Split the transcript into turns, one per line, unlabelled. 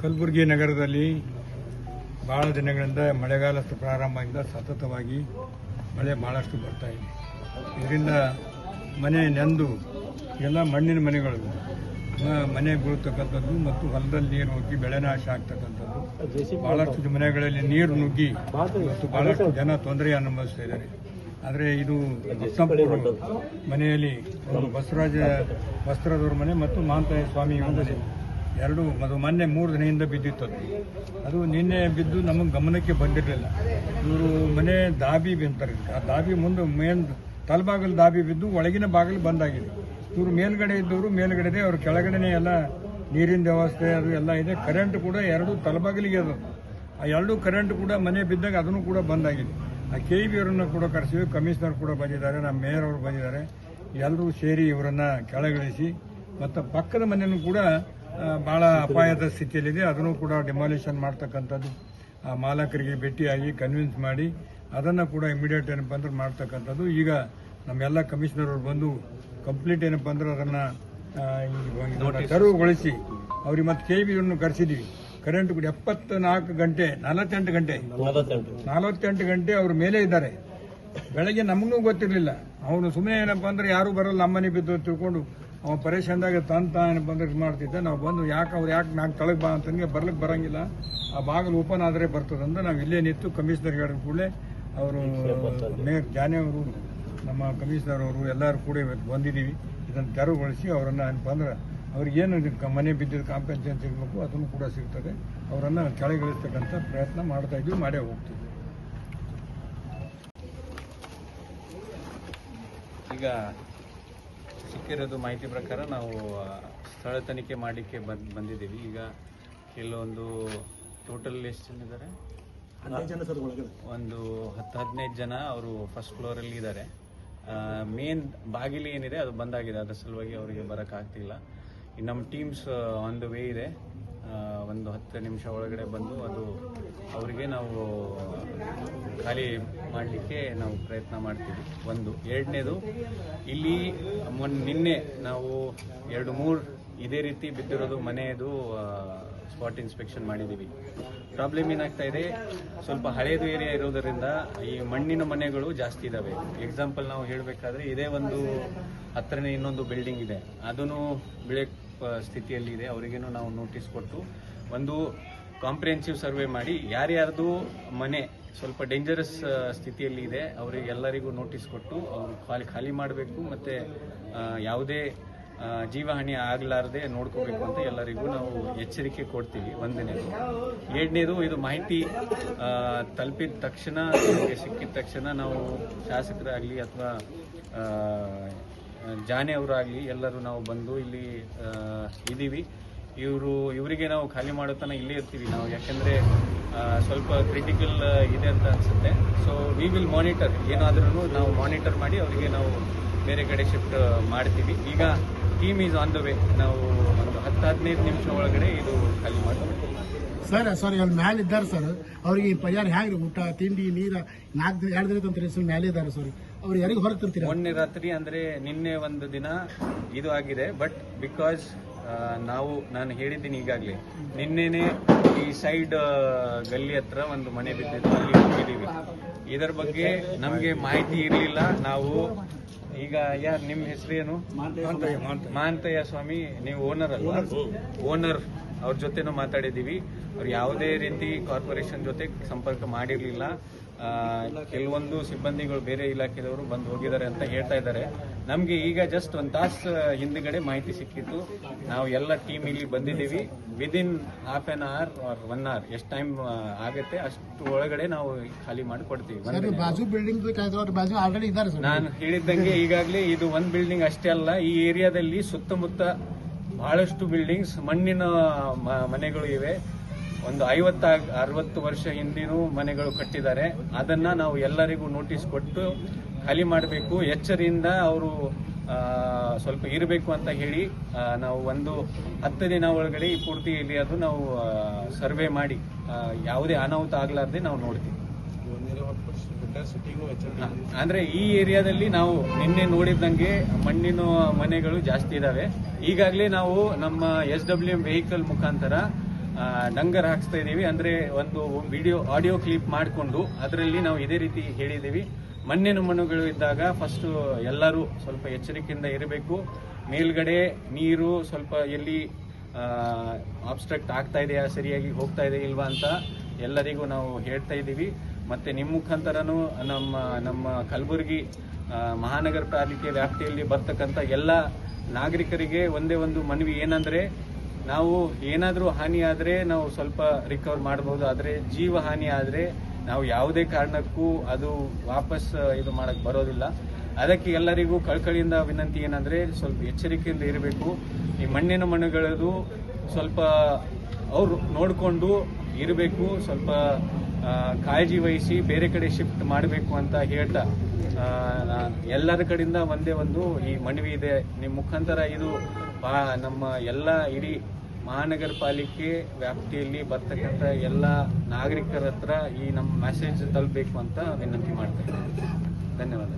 ಕಲಬುರಗಿ ನಗರದಲ್ಲಿ ಭಾಳ ದಿನಗಳಿಂದ ಮಳೆಗಾಲ ಪ್ರಾರಂಭದಿಂದ ಸತತವಾಗಿ ಮಳೆ ಭಾಳಷ್ಟು ಬರ್ತಾ ಇದೆ. ಇದರಿಂದ ಮನೆ ನೆಂದು ಎಲ್ಲ ಮಣ್ಣಿನ ಮನೆಗಳು ಮನೆ ಬೀಳ್ತಕ್ಕಂಥದ್ದು ಮತ್ತು ಹೊಲದಲ್ಲಿ ನೀರು ಹೋಗಿ ಬೆಳೆ ನಾಶ ಆಗ್ತಕ್ಕಂಥದ್ದು. ಭಾಳಷ್ಟು ಮನೆಗಳಲ್ಲಿ ನೀರು ನುಗ್ಗಿ ಮತ್ತು ಭಾಳಷ್ಟು ಜನ ತೊಂದರೆ ಅನುಭವಿಸ್ತಾ ಇದ್ದಾರೆ. ಆದರೆ ಇದು ಮನೆಯಲ್ಲಿ ಒಂದು ಬಸವರಾಜ ವಸ್ತ್ರದವ್ರ ಮನೆ ಮತ್ತು ಮಹಾಂತಾಯ ಸ್ವಾಮಿ ಮನೆ ಎರಡು, ಅದು ಮೊನ್ನೆ ಮೂರು ದಿನದಿಂದ ಬಿದ್ದಿತ್ತು ಅದು. ಅದು ನಿನ್ನೆ ಬಿದ್ದು ನಮಗೆ ಗಮನಕ್ಕೆ ಬಂದಿರಲಿಲ್ಲ. ಇವರು ಮನೆ ದಾಬಿ ಅಂತಾರೆ. ಆ ದಾಬಿ ಮುಂದೆ ಮೇನ್ ತಲೆಬಾಗಲು ದಾಬಿ ಬಿದ್ದು ಒಳಗಿನ ಬಾಗಿಲು ಬಂದಾಗಿದೆ. ಇವರು ಮೇಲ್ಗಡೆ ಇದ್ದವರು ಮೇಲ್ಗಡೆ ಅವ್ರ ಕೆಳಗಡೆನೇ ಎಲ್ಲ ನೀರಿನ ವ್ಯವಸ್ಥೆ ಅದು ಎಲ್ಲ ಇದೆ. ಕರೆಂಟ್ ಕೂಡ ಎರಡು ತಲೆಬಾಗಿಲಿಗೆ ಅದು ಆ ಎರಡು ಕರೆಂಟ್ ಕೂಡ ಮನೆ ಬಿದ್ದಾಗ ಅದನ್ನು ಕೂಡ ಬಂದಾಗಿದೆ. ಆ ಕೆ ಬಿ ಅವರನ್ನು ಕೂಡ ಕರೆಸಿವಿ ಕಮಿಷನರ್ ಕೂಡ ಬಂದಿದ್ದಾರೆ, ನಮ್ಮ ಮೇಯರ್ ಅವರು ಬಂದಿದ್ದಾರೆ. ಎಲ್ಲರೂ ಸೇರಿ ಇವರನ್ನು ಕೆಳಗಿಳಿಸಿ, ಮತ್ತು ಪಕ್ಕದ ಮನೆಯನ್ನು ಕೂಡ ಬಹಳ ಅಪಾಯದ ಸ್ಥಿತಿಯಲ್ಲಿದೆ. ಅದನ್ನು ಕೂಡ ಡಿಮಾಲಿಷನ್ ಮಾಡ್ತಕ್ಕಂಥದ್ದು ಆ ಮಾಲಕರಿಗೆ ಭೇಟಿಯಾಗಿ ಕನ್ವಿನ್ಸ್ ಮಾಡಿ ಅದನ್ನು ಕೂಡ ಇಮಿಡಿಯೇಟ್ ಏನಪ್ಪ ಅಂದ್ರೆ ಮಾಡ್ತಕ್ಕಂಥದ್ದು. ಈಗ ನಮ್ಮೆಲ್ಲ ಕಮಿಷನರ್ ಅವರು ಬಂದು ಕಂಪ್ಲೀಟ್ ಏನಪ್ಪ ಅಂದ್ರೆ ಅದನ್ನು ತೆರವುಗೊಳಿಸಿ ಅವ್ರಿಗೆ ಮತ್ತೆ ಕೆ ಬಿಯನ್ನು ಕರೆಸಿದ್ವಿ. ಕರೆಂಟ್ ಕೂಡ ಎಪ್ಪತ್ನಾಲ್ಕು ಗಂಟೆ ನಲವತ್ತೆಂಟು ಗಂಟೆ. ನಲವತ್ತೆಂಟು. ಗಂಟೆ ಅವ್ರ ಮೇಲೆ ಇದ್ದಾರೆ. ಬೆಳಗ್ಗೆ ನಮಗೂ ಗೊತ್ತಿರಲಿಲ್ಲ. ಅವನು ಸುಮ್ಮನೆ ಏನಪ್ಪ ಅಂದ್ರೆ ಯಾರು ಬರಲ್ಲ ನಮ್ಮನೆ ಬಿದ್ದು ತಿಳ್ಕೊಂಡು ಅವ ಪರೇಶಾನ್ದಾಗ ತಂತ ಅಂದ್ರೆ ಇದು ಮಾಡ್ತಿದ್ದ. ನಾವು ಬಂದು ಯಾಕೆ ಅವ್ರು ಯಾಕೆ ನಾಲ್ಕು ತಳಗೆ ಬಾ ಅಂತಂದ್ರೆ ಬರ್ಲಿಕ್ಕೆ ಬರಂಗಿಲ್ಲ. ಆ ಬಾಗಿಲು ಓಪನ್ ಆದರೆ ಬರ್ತದಂದ್ರೆ ನಾವು ಇಲ್ಲೇ ನಿಂತು ಕಮಿಷನರ್ ಹೇಳಿದ ಕೂಡಲೇ ಅವರು ಮೇಯರ್ ಜಾನೆ ಅವರು, ನಮ್ಮ ಕಮಿಷನರ್ ಅವರು ಎಲ್ಲರೂ ಕೂಡ ಬಂದಿದ್ದೀವಿ ಇದನ್ನು ತೆರವುಗೊಳಿಸಿ ಅವರನ್ನು ಬಂದ್ರೆ ಅಂದ್ರೆ ಅವ್ರಿಗೆ ಏನು ಇದಕ್ಕೆ ಮನೆ ಬಿದ್ದಿದ್ದು ಕಾಂಪೆನ್ಸೇಷನ್ ಸಿಗಬೇಕು ಅದನ್ನು ಕೂಡ ಸಿಗ್ತದೆ. ಅವರನ್ನು ಕೆಳಗಿಳಿಸ್ತಕ್ಕಂಥ ಪ್ರಯತ್ನ ಮಾಡ್ತಾ ಇದ್ವಿ, ಮಾಡೇ ಹೋಗ್ತೀವಿ.
ಈಗ ಸಿಕ್ಕಿರೋದು ಮಾಹಿತಿ ಪ್ರಕಾರ ನಾವು ಸ್ಥಳ ತನಿಖೆ ಮಾಡಲಿಕ್ಕೆ ಬಂದ್ ಬಂದಿದ್ದೀವಿ. ಈಗ ಕೆಲವೊಂದು ಟೋಟಲ್ ಎಷ್ಟು ಜನ ಇದ್ದಾರೆ ಒಂದು ಹತ್ತು ಹದಿನೈದು ಜನ ಅವರು ಫಸ್ಟ್ ಫ್ಲೋರಲ್ಲಿ ಇದ್ದಾರೆ. ಮೇನ್ ಬಾಗಿಲು ಏನಿದೆ ಅದು ಬಂದಾಗಿದೆ ಅದರ ಸಲುವಾಗಿ ಅವರಿಗೆ ಬರೋಕ್ಕಾಗ್ತಿಲ್ಲ ಇನ್ನು ನಮ್ಮ ಟೀಮ್ಸ್ ಆನ್ ದ ವೇ ಇದೆ. ಒಂದು ಹತ್ತು ನಿಮಿಷ ಒಳಗಡೆ ಬಂದು ಅದು ಅವರಿಗೆ ನಾವು ಖಾಲಿ ಮಾಡಲಿಕ್ಕೆ ನಾವು ಪ್ರಯತ್ನ ಮಾಡ್ತೀವಿ. ಒಂದು, ಎರಡನೇದು, ಇಲ್ಲಿ ಮೊನ್ನೆ ನಿನ್ನೆ ನಾವು ಎರಡು, ಮೂರು ಇದೇ ರೀತಿ ಬಿದ್ದಿರೋದು ಮನೆಯದು ಸ್ಪಾಟ್ ಇನ್ಸ್ಪೆಕ್ಷನ್ ಮಾಡಿದ್ದೀವಿ. ಪ್ರಾಬ್ಲಮ್ ಏನಾಗ್ತಾ ಇದೆ, ಸ್ವಲ್ಪ ಹಳೇದು ಏರಿಯಾ ಇರೋದರಿಂದ ಈ ಮಣ್ಣಿನ ಮನೆಗಳು ಜಾಸ್ತಿ ಇದ್ದಾವೆ ಎಕ್ಸಾಂಪಲ್ ನಾವು ಹೇಳಬೇಕಾದ್ರೆ ಇದೇ ಒಂದು ಹತ್ರನೇ ಇನ್ನೊಂದು ಬಿಲ್ಡಿಂಗ್ ಇದೆ. ಅದನ್ನು ಬಿಳೆ ಸ್ಥಿತಿಯಲ್ಲಿ ಇದೆ. ಅವರಿಗೇನು ನಾವು ನೋಟಿಸ್ ಕೊಟ್ಟು ಒಂದು ಕಾಂಪ್ರಿಹೆನ್ಸಿವ್ ಸರ್ವೆ ಮಾಡಿ, ಯಾರ್ಯಾರ್ದು ಮನೆ ಸ್ವಲ್ಪ ಡೇಂಜರಸ್ ಸ್ಥಿತಿಯಲ್ಲಿ ಇದೆ ಅವರಿಗೆ ಎಲ್ಲರಿಗೂ ನೋಟಿಸ್ ಕೊಟ್ಟು ಅವರು ಖಾಲಿ ಖಾಲಿ ಮಾಡಬೇಕು ಮತ್ತು ಯಾವುದೇ ಜೀವಹಾನಿ ಆಗಲಾರದೆ ನೋಡ್ಕೋಬೇಕು ಅಂತ ಎಲ್ಲರಿಗೂ ನಾವು ಎಚ್ಚರಿಕೆ ಕೊಡ್ತೀವಿ ಒಂದನೇದು. ಎರಡನೇದು, ಇದು ಮಾಹಿತಿ ತಲುಪಿದ ತಕ್ಷಣ, ನಮಗೆ ಸಿಕ್ಕಿದ ತಕ್ಷಣ ನಾವು ಶಾಸಕರಾಗಲಿ ಅಥವಾ ಜಾನೆ ಅವರಾಗಲಿ ಎಲ್ಲರೂ ನಾವು ಬಂದು ಇಲ್ಲಿ ಇದ್ದೀವಿ. ಇವರು ಇವರಿಗೆ ನಾವು ಖಾಲಿ ಮಾಡೋ ತನಕ ಇಲ್ಲೇ ಇರ್ತೀವಿ ನಾವು. ಯಾಕೆಂದರೆ ಸ್ವಲ್ಪ ಕ್ರಿಟಿಕಲ್ ಇದೆ ಅಂತ ಅನಿಸುತ್ತೆ. ಸೊ ವಿ ವಿಲ್ ಮಾನಿಟರ್ ಏನಾದ್ರೂ ನಾವು ಮಾನಿಟರ್ ಮಾಡಿ ಅವರಿಗೆ ನಾವು ಬೇರೆ ಕಡೆ ಶಿಫ್ಟ್ ಮಾಡ್ತೀವಿ. ಈಗ team is on the way ನಾವು ಒಂದು ಹತ್ತು ಹದಿನೈದು ನಿಮಿಷ ಒಳಗಡೆ ಇದು ಖಾಲಿ ಮಾಡ್ತೀವಿ
ಸರ್ ಸರ್ ಅಲ್ಲಿ ಮ್ಯಾಲೆ ಇದ್ದಾರೆ ಸರ್ ಅವ್ರಿಗೆ ಪರಿಹಾರ ಹೇಗ್ರಿ? ಊಟ ತಿಂಡಿ ನೀರ ನಾಲ್ಕು ದಿನ ಎರಡು ದಿನ ಅಂತ ಮೇಲೆ ಇದ್ದಾರೆ ಸರ್ ಅವ್ರು ಯಾರಿಗೆ ಹೊರಗೆ ತರ್ತೀರಾ?
ಮೊನ್ನೆ ರಾತ್ರಿ ಅಂದ್ರೆ ನಿನ್ನೆ ಒಂದು ದಿನ ಇದು ಆಗಿದೆ. ಬಟ್ ಬಿಕಾಸ್ ನಾವು ನಾನು ಹೇಳಿದ್ದೀನಿ ಈಗಾಗಲೇ. ನಿನ್ನೆನೆ ಈ ಸೈಡ್ ಗಲ್ಲಿ ಹತ್ರ ಒಂದು ಮನೆ ಬಿದ್ದಿದ್ದು ಅಲ್ಲಿ ಹೋಗಿದ್ದೀವಿ. ಇದರ ಬಗ್ಗೆ ನಮಗೆ ಮಾಹಿತಿ ಇರಲಿಲ್ಲ. ನಾವು ಈಗ ಯಾರು ನಿಮ್ಮ ಹೆಸರು ಏನು
ಮಾಂತಯ್ಯ,
ಸ್ವಾಮಿ ನೀವು ಓನರ್ ಅಲ್ವಾ? ಓನರ್ ಅವ್ರ ಜೊತೆನೂ ಮಾತಾಡಿದ್ದೀವಿ. ಅವ್ರು ಯಾವುದೇ ರೀತಿ ಕಾರ್ಪೊರೇಷನ್ ಜೊತೆ ಸಂಪರ್ಕ ಮಾಡಿರಲಿಲ್ಲ. ಕೆಲವೊಂದು ಸಿಬ್ಬಂದಿಗಳು ಬೇರೆ ಇಲಾಖೆದವರು ಬಂದು ಹೋಗಿದ್ದಾರೆ ಅಂತ ಹೇಳ್ತಾ ಇದ್ದಾರೆ. ನಮಗೆ ಈಗ ಜಸ್ಟ್ ಒಂದು ತಾಸು ಹಿಂದ್ಗಡೆ ಮಾಹಿತಿ ಸಿಕ್ಕಿತ್ತು. ನಾವು ಎಲ್ಲ ಟೀಮ್ ಇಲ್ಲಿ ಬಂದಿದ್ದೀವಿ. Within half an hour or one hour ಎಷ್ಟು ಟೈಮ್ ಆಗುತ್ತೆ ಅಷ್ಟು ಒಳಗಡೆ ನಾವು ಖಾಲಿ
ಮಾಡಿಕೊಡ್ತೀವಿ
ನಾನು ಹೇಳಿದ್ದಂಗೆ ಈಗಾಗಲೇ ಇದು ಒಂದು ಬಿಲ್ಡಿಂಗ್ ಅಷ್ಟೇ ಅಲ್ಲ ಈ ಏರಿಯಾದಲ್ಲಿ ಸುತ್ತಮುತ್ತ ಬಹಳಷ್ಟು ಬಿಲ್ಡಿಂಗ್ಸ್ ಮಣ್ಣಿನ ಮನೆಗಳು ಇವೆ. ಒಂದು ಐವತ್ತ, ಅರವತ್ತು ವರ್ಷ ಹಿಂದಿನೂ ಮನೆಗಳು ಕಟ್ಟಿದ್ದಾರೆ. ಅದನ್ನ ನಾವು ಎಲ್ಲರಿಗೂ ನೋಟಿಸ್ ಕೊಟ್ಟು ಖಾಲಿ ಮಾಡಬೇಕು. ಎಚ್ಚರಿಯಿಂದ ಅವರು ಸ್ವಲ್ಪ ಇರಬೇಕು ಅಂತ ಹೇಳಿ ನಾವು ಒಂದು ಹತ್ತು ದಿನ ಒಳಗಡೆ ಈ ಪೂರ್ತಿ ಅದು ನಾವು ಸರ್ವೆ ಮಾಡಿ ಯಾವುದೇ ಅನಾಹುತ ಆಗ್ಲಾರ್ದೆ ನಾವು ನೋಡ್ತೀವಿ. ಅಂದ್ರೆ ಈ ಏರಿಯಾದಲ್ಲಿ ನಾವು ನಿನ್ನೆ ನೋಡಿದಂಗೆ ಮಣ್ಣಿನ ಮನೆಗಳು ಜಾಸ್ತಿ ಇದಾವೆ. ಈಗಾಗಲೇ ನಾವು ನಮ್ಮ ಎಸ್ ಡಬ್ಲ್ಯೂ ಎಂ ವೆಹಿಕಲ್ ಮುಖಾಂತರ ಡಂಗರ್ ಹಾಕಿಸ್ತಾ ಇದ್ದೀವಿ. ಅಂದ್ರೆ ಒಂದು ವಿಡಿಯೋ ಆಡಿಯೋ ಕ್ಲಿಪ್ ಮಾಡಿಕೊಂಡು ಅದರಲ್ಲಿ ನಾವು ಇದೇ ರೀತಿ ಹೇಳಿದ್ದೀವಿ. ಮಣ್ಣಿನ ಮಣ್ಣುಗಳು ಇದ್ದಾಗ ಫಸ್ಟ್ ಎಲ್ಲರೂ ಸ್ವಲ್ಪ ಎಚ್ಚರಿಕೆಯಿಂದ ಇರಬೇಕು. ಮೇಲ್ಗಡೆ ನೀರು ಸ್ವಲ್ಪ ಎಲ್ಲಿ ಆಬ್ಸ್ಟ್ರಕ್ಟ್ ಆಗ್ತಾ ಇದೆಯಾ, ಸರಿಯಾಗಿ ಹೋಗ್ತಾ ಇದೆ ಇಲ್ವಾ ಅಂತ ಎಲ್ಲರಿಗೂ ನಾವು ಹೇಳ್ತಾ ಇದ್ದೀವಿ. ಮತ್ತೆ ನಿಮ್ಮ ಮುಖಾಂತರನೂ ನಮ್ಮ ನಮ್ಮ ಕಲಬುರಗಿ ಮಹಾನಗರ ಪಾಲಿಕೆ ವ್ಯಾಪ್ತಿಯಲ್ಲಿ ಬರ್ತಕ್ಕಂಥ ಎಲ್ಲ ನಾಗರಿಕರಿಗೆ ಒಂದೇ ಒಂದು ಮನವಿ ಏನಂದರೆ, ನಾವು ಏನಾದರೂ ಹಾನಿ ಆದರೆ ನಾವು ಸ್ವಲ್ಪ ರಿಕವರ್ ಮಾಡ್ಬೋದು. ಆದರೆ ಜೀವ ಹಾನಿ ಆದರೆ ನಾವು ಯಾವುದೇ ಕಾರಣಕ್ಕೂ ಅದು ವಾಪಸ್ ಇದು ಮಾಡೋಕ್ಕೆ ಬರೋದಿಲ್ಲ. ಅದಕ್ಕೆ ಎಲ್ಲರಿಗೂ ಕಳ್ಕಳಿಯಿಂದ ವಿನಂತಿ ಏನಂದರೆ, ಸ್ವಲ್ಪ ಎಚ್ಚರಿಕೆಯಿಂದ ಇರಬೇಕು. ಈ ಮಣ್ಣಿನ ಮಣ್ಣುಗಳದು ಸ್ವಲ್ಪ ಅವರು ನೋಡಿಕೊಂಡು ಇರಬೇಕು. ಸ್ವಲ್ಪ ಕಾಳಜಿ ವಹಿಸಿ ಬೇರೆ ಕಡೆ ಶಿಫ್ಟ್ ಮಾಡಬೇಕು ಅಂತ ಹೇಳ್ತಾ ಎಲ್ಲರ ಕಡೆಯಿಂದ ಒಂದೇ ಒಂದು ಈ ಮನವಿ ಇದೆ. ನಿಮ್ಮ ಮುಖಾಂತರ ಇದು ಬಾ- ನಮ್ಮ ಎಲ್ಲ ಇಡೀ ಮಹಾನಗರ ಪಾಲಿಕೆ ವ್ಯಾಪ್ತಿಯಲ್ಲಿ ಬರ್ತಕ್ಕಂಥ ಎಲ್ಲ ನಾಗರಿಕರ ಹತ್ರ ಈ ನಮ್ಮ ಮೆಸೇಜ್ ತಲುಪಬೇಕು ಅಂತ ವಿನಂತಿ ಮಾಡ್ತೇನೆ ಧನ್ಯವಾದ